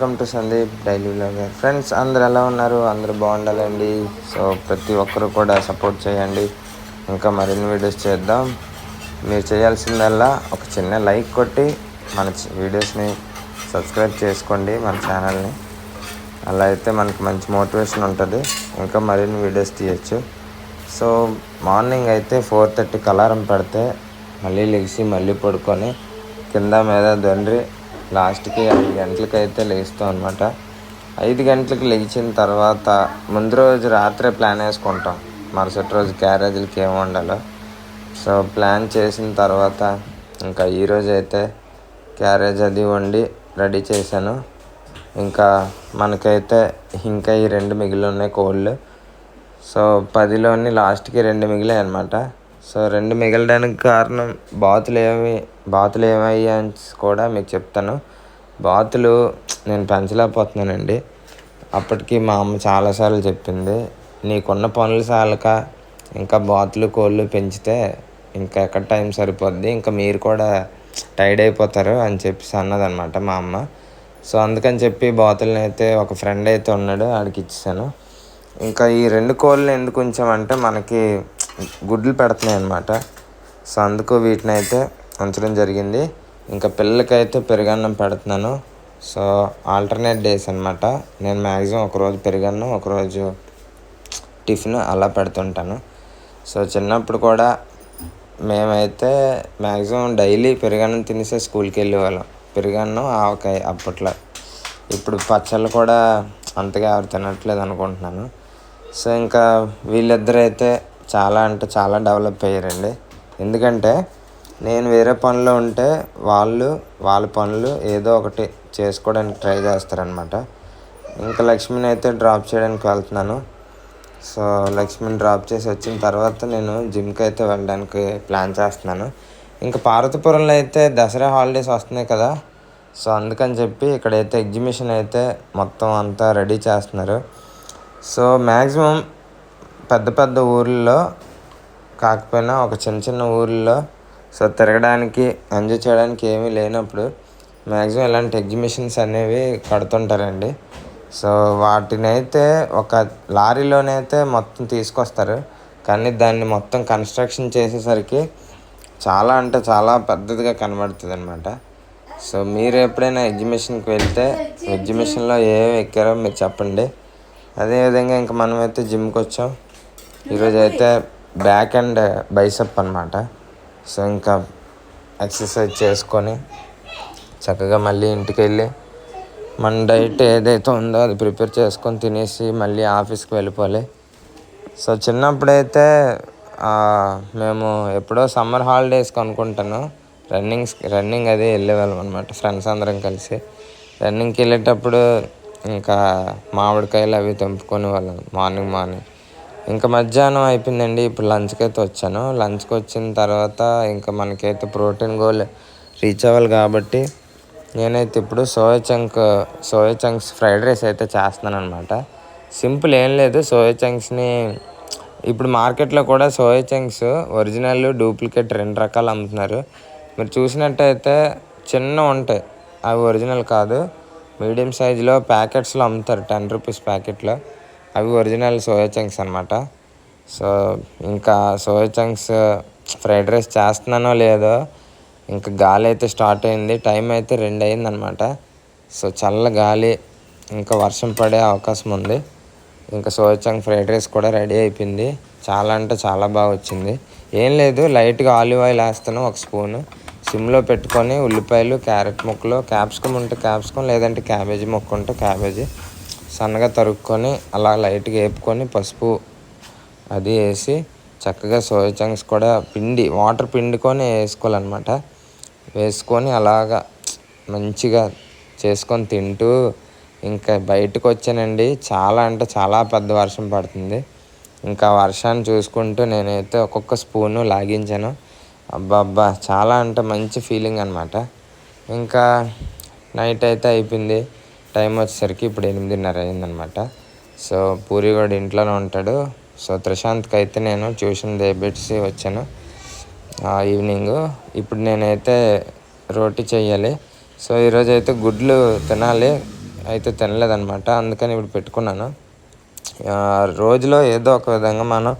Welcome to Sandeep daily vlogger friends అందరు ఎలా ఉన్నారు? అందరూ బాగుండాలండి. సో ప్రతి ఒక్కరు కూడా సపోర్ట్ చేయండి. ఇంకా మరిన్ని వీడియోస్ చేద్దాం. మీరు చేయాల్సిందల్లా ఒక చిన్న లైక్ కొట్టి మన వీడియోస్ని సబ్స్క్రైబ్ చేసుకోండి మన ఛానల్ని అలా అయితే మనకు మంచి మోటివేషన్ ఉంటుంది. ఇంకా మరిన్ని వీడియోస్ తీయచ్చు. సో మార్నింగ్ అయితే ఫోర్ థర్టీకి అలారం పెడితే మళ్ళీ లెగిసి మళ్ళీ పడుకొని కింద మీద దండ్రి లాస్ట్కి ఐదు గంటలకు అయితే లేస్తాం అనమాట ఐదు గంటలకు లేచిన తర్వాత ముందు రోజు రాత్రే ప్లాన్ వేసుకుంటాం. మరుసటి రోజు క్యారేజీలకి ఏమి వండాలో. సో ప్లాన్ చేసిన తర్వాత ఇంకా ఈరోజు అయితే క్యారేజ్ అది వండి రెడీ చేశాను. ఇంకా మనకైతే ఇంకా ఈ రెండు మిగిలి ఉన్నాయి కోళ్ళు. సో పదిలోని లాస్ట్కి రెండు మిగిలాయి అనమాట సో రెండు మిగలడానికి కారణం బాతులు ఏమి బాతులు ఏమయ్యాయని కూడా మీకు చెప్తాను. బాతులు నేను పెంచలేకపోతున్నానండి. అప్పటికి మా అమ్మ చాలాసార్లు చెప్పింది నీకున్న పనులు చాలక ఇంకా బాతులు కోళ్ళు పెంచితే ఇంకా ఎక్కడ టైం సరిపోద్ది ఇంకా మీరు కూడా టైర్డ్ అయిపోతారు అని చెప్పేసి అన్నదన్నమాట మా అమ్మ. సో అందుకని చెప్పి బాతుల్ని అయితే ఒక ఫ్రెండ్ అయితే ఉన్నాడు ఆడికి ఇచ్చేసాను ఇంకా ఈ రెండు కోళ్ళు ఎందుకు ఉంచామంటే మనకి గుడ్లు పెడుతున్నాయి అన్నమాట. సో అందుకు వీటిని అయితే ఉంచడం జరిగింది. ఇంకా పిల్లలకైతే పెరుగన్నం పెడుతున్నాను. సో ఆల్టర్నేట్ డేస్ అనమాట నేను మ్యాక్సిమం ఒకరోజు పెరుగన్నం ఒకరోజు టిఫిన్ అలా పెడుతుంటాను. సో చిన్నప్పుడు కూడా మేమైతే మ్యాక్సిమం డైలీ పెరుగన్నం తినేసే స్కూల్కి వెళ్ళేవాళ్ళం. పెరుగన్నం ఆవకాయ అప్పట్లో. ఇప్పుడు పచ్చళ్ళు కూడా అంతగా ఎవరు తినట్లేదు అనుకుంటున్నాను. సో ఇంకా వీళ్ళిద్దరైతే చాలా అంటే చాలా డెవలప్ అయ్యారండి. ఎందుకంటే నేను వేరే పనిలో ఉంటే వాళ్ళు వాళ్ళ పనులు ఏదో ఒకటి చేసుకోవడానికి ట్రై చేస్తారనమాట ఇంకా లక్ష్మిని అయితే డ్రాప్ చేయడానికి వెళ్తున్నాను. సో లక్ష్మిని డ్రాప్ చేసి వచ్చిన తర్వాత నేను జిమ్కి అయితే వెళ్ళడానికి ప్లాన్ చేస్తున్నాను. ఇంకా పార్వతీపురంలో అయితే దసరా హాలిడేస్ వస్తున్నాయి కదా. సో అందుకని చెప్పి ఇక్కడైతే ఎగ్జిబిషన్ అయితే మొత్తం అంతా రెడీ చేస్తున్నారు. సో మ్యాక్సిమం పెద్ద పెద్ద ఊర్లలో కాకపోయినా ఒక చిన్న చిన్న ఊళ్ళో సో తిరగడానికి ఎంజాయ్ చేయడానికి ఏమీ లేనప్పుడు మ్యాక్సిమం ఇలాంటి ఎగ్జిబిషన్స్ అనేవి కడుతుంటారండి. సో వాటిని అయితే ఒక లారీలోనైతే మొత్తం తీసుకొస్తారు. కానీ దాన్ని మొత్తం కన్స్ట్రక్షన్ చేసేసరికి చాలా అంటే చాలా పెద్దదిగా కనబడుతుంది అనమాట సో మీరు ఎప్పుడైనా ఎగ్జిబిషన్కి వెళ్తే ఎగ్జిబిషన్లో ఏమి ఎక్కారో మీరు చెప్పండి. అదేవిధంగా ఇంకా మనమైతే జిమ్కి వచ్చాం. ఈరోజు అయితే బ్యాక్ అండ్ బైసప్ అనమాట సో ఇంకా ఎక్సర్సైజ్ చేసుకొని చక్కగా మళ్ళీ ఇంటికి వెళ్ళి మన డైట్ ఏదైతే ఉందో అది ప్రిపేర్ చేసుకొని తినేసి మళ్ళీ ఆఫీస్కి వెళ్ళిపోవాలి. సో చిన్నప్పుడైతే మేము ఎప్పుడో సమ్మర్ హాలిడేస్కి అనుకుంటాను రన్నింగ్స్ రన్నింగ్ అది వెళ్ళేవాళ్ళం అనమాట ఫ్రెండ్స్ అందరం కలిసి. రన్నింగ్కి వెళ్ళేటప్పుడు ఇంకా మామిడికాయలు అవి తెంపుకొని వాళ్ళం మార్నింగ్ మార్నింగ్. ఇంకా మధ్యాహ్నం అయిపోయిందండి. ఇప్పుడు లంచ్కి అయితే వచ్చాను. లంచ్కి వచ్చిన తర్వాత ఇంకా మనకైతే ప్రోటీన్ గోల్ రీచ్ అవ్వాలి కాబట్టి నేనైతే ఇప్పుడు soya chunk soya chunks fried rice అయితే చేస్తున్నాను అనమాట సింపుల్ ఏం లేదు. సోయా చంక్స్ని ఇప్పుడు మార్కెట్లో కూడా సోయా చంక్స్ ఒరిజినల్ డూప్లికేట్ రెండు రకాలు అమ్ముతున్నారు. మీరు చూసినట్టయితే చిన్న ఉంటాయి. అవి ఒరిజినల్ కాదు. మీడియం సైజులో ప్యాకెట్స్లో అమ్ముతారు. టెన్ రూపీస్ ప్యాకెట్లో. అవి ఒరిజినల్ సోయా చంక్స్ అనమాట సో ఇంకా సోయా చంక్స్ ఫ్రైడ్ రైస్ చేస్తున్నానో లేదో ఇంకా గాలి అయితే స్టార్ట్ అయింది. టైం అయితే రెండు అయింది అనమాట సో చల్ల గాలి ఇంకా వర్షం పడే అవకాశం ఉంది. ఇంకా సోయా చంక్ ఫ్రైడ్ రైస్ కూడా రెడీ అయిపోయింది. చాలా అంటే చాలా బాగా వచ్చింది. ఏం లేదు లైట్గా ఆలివ్ ఆయిల్ వేస్తాను ఒక స్పూను సిమ్లో పెట్టుకొని ఉల్లిపాయలు క్యారెట్ ముక్కలు క్యాప్సికమ్ ఉంటే క్యాప్సికమ్ లేదంటే క్యాబేజీ ముక్క ఉంటే క్యాబేజీ సన్నగా తరుక్కొని అలా లైట్గా వేపుకొని పసుపు అది వేసి చక్కగా సోయా చంక్స్ కూడా పిండి వాటర్ పిండుకొని వేసుకోవాలన్నమాట. వేసుకొని అలాగా మంచిగా చేసుకొని తింటూ ఇంకా బయటకు వచ్చానండి. చాలా అంటే చాలా పెద్ద వర్షం పడుతుంది. ఇంకా వర్షాన్ని చూసుకుంటూ నేనైతే ఒక్కొక్క స్పూను లాగించాను. అబ్బా చాలా అంటే మంచి ఫీలింగ్ అనమాట ఇంకా నైట్ అయితే అయిపోయింది. టైం వచ్చేసరికి ఇప్పుడు ఎనిమిదిన్నర అయిందనమాట. సో పూరి కూడా ఇంట్లోనే ఉంటాడు. సో ప్రశాంత్కి అయితే నేను ట్యూషన్ దేపెట్టి వచ్చాను. ఆ ఈవినింగ్. ఇప్పుడు నేనైతే రోటీ చేయాలి సో ఈరోజు అయితే గుడ్లు తినాలి. అయితే తినలేదన్నమాట అందుకని ఇప్పుడు పెట్టుకున్నాను. రోజులో ఏదో ఒక విధంగా మనం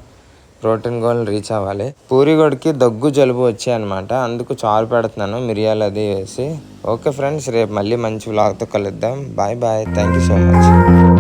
ప్రోటీన్ గోల్ రీచ్ అవ్వాలి. పూరిగోడికి దగ్గు జలుబు వచ్చాయన్నమాట. అందుకు చారు పెడుతున్నాను. మిరియాలు అది వేసి. ఓకే ఫ్రెండ్స్ రేపు మళ్ళీ మంచి వ్లాగ్తో కలుద్దాం. Bye bye. Thank you so much.